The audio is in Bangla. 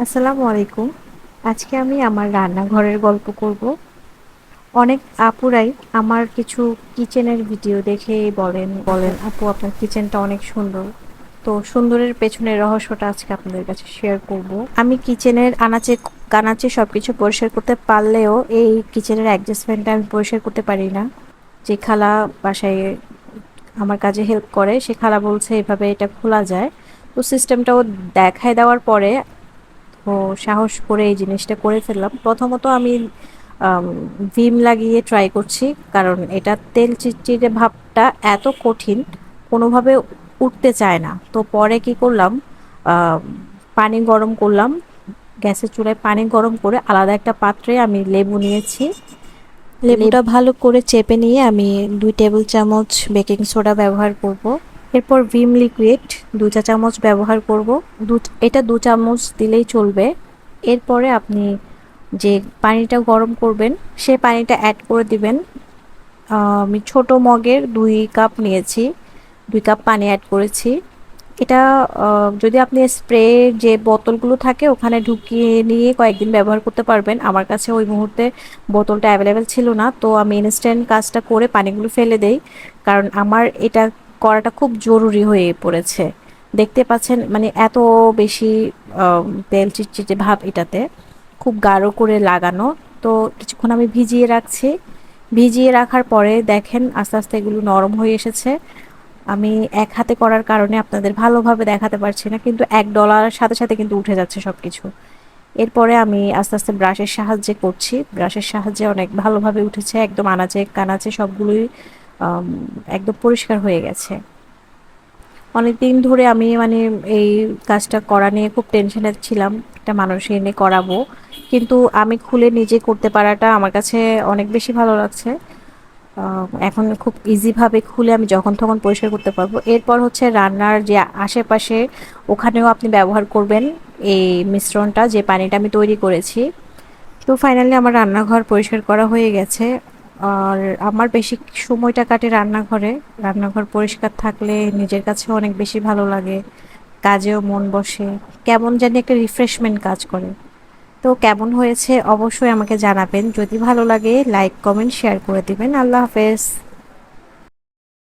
আসসালামু আলাইকুম। আজকে আমি আমার রান্নাঘরের গল্প করব। অনেক আপুরাই আমার কিছু কিচেনের ভিডিও দেখে বলেন বলেন, আপু, আপনার কিচেনটা অনেক সুন্দর। তো সুন্দরের পেছনের রহস্যটা আজকে আপনাদের কাছে শেয়ার করব। আমি কিচেনের আনাচে, কানাচে সব কিছু পরিষ্কার করতে পারলেও এই কিচেনের অ্যাডজাস্টমেন্টটা আমি পরিষ্কার করতে পারি না। যে খালা বাসায় আমার কাজে হেল্প করে, সে খালা বলছে, এভাবে এটা খোলা যায়। তো সিস্টেমটাও দেখায় দেওয়ার পরে সাহস করে এই জিনিসটা করে ফেললাম। প্রথমত আমি ভিম লাগিয়ে ট্রাই করছি, কারণ এটা তেল চিটচিটে ভাবটা এত কঠিন, কোনোভাবে উঠতে চায় না। তো পরে কি করলাম পানি গরম করলাম, গ্যাসের চুলায় পানি গরম করে আলাদা একটা পাত্রে আমি লেবু নিয়েছি। লেবুটা ভালো করে চেপে নিয়ে আমি দুই টেবিল চামচ বেকিং সোডা ব্যবহার করব। এরপর ভিম লিকুইড, দু চা চামচ ব্যবহার করব। দু এটা দু চামচ দিলেই চলবে। এরপরে আপনি যে পানিটা গরম করবেন, সে পানিটা অ্যাড করে দিবেন। আমি ছোট মগের দুই কাপ নিয়েছি, দুই কাপ পানি অ্যাড করেছি। এটা যদি আপনি স্প্রে যে বোতলগুলো থাকে, ওখানে ঢুকিয়ে নিয়ে কয়েকদিন ব্যবহার করতে পারবেন। আমার কাছে ওই মুহূর্তে বোতলটা অ্যাভেলেবেল ছিল না, তো আমি ইনস্ট্যান্ট কাজটা করে পানিগুলো ফেলে দেই। কারণ আমার এটা করাটা খুব জরুরি হয়ে পড়েছে। দেখতে পাচ্ছেন মানে এত বেশি তেল চিটচিটে ভাব এটাতে, খুব গাঢ় করে লাগানো। তো কিছুক্ষণ আমি ভিজিয়ে রাখছি। ভিজিয়ে রাখার পরে দেখেন, আস্তে আস্তে এগুলো নরম হয়ে এসেছে। আমি এক হাতে করার কারণে আপনাদের ভালোভাবে দেখাতে পারছি না, কিন্তু এক ডলার সাথে সাথে কিন্তু উঠে যাচ্ছে সব কিছু এরপরে আমি আস্তে আস্তে ব্রাশের সাহায্যে করছি। ব্রাশের সাহায্যে অনেক ভালোভাবে উঠেছে, একদম আনাচে কানাচে সবগুলোই একদম পরিষ্কার হয়ে গেছে। অনেক দিন ধরে আমি মানে এই কাজটা করা নিয়ে খুব টেনশনে ছিলাম, একটা মানুষ এনে করাবো। কিন্তু আমি খুলে নিজে করতে পারাটা আমার কাছে অনেক বেশি ভালো লাগছে। এখন খুব ইজিভাবে খুলে আমি যখন তখন পরিষ্কার করতে পারব। এরপর হচ্ছে রান্নার যে আশেপাশে ওখানেও আপনি ব্যবহার করবেন এই মিশ্রণটা, যে পানিটা আমি তৈরি করেছি। তো ফাইনালি আমার রান্নাঘর পরিষ্কার করা হয়ে গেছে। আর আমার বেশি সময়টা কাটে রান্নাঘরে। রান্নাঘর পরিষ্কার থাকলে নিজের কাছে অনেক বেশি ভালো লাগে। কাজেও মন বসে। কেমন জানি একটা রিফ্রেশমেন্ট কাজ করে। তো কেমন হয়েছে অবশ্যই আমাকে জানাবেন। যদি ভালো লাগে লাইক কমেন্ট শেয়ার করে দিবেন। আল্লাহ হাফেজ।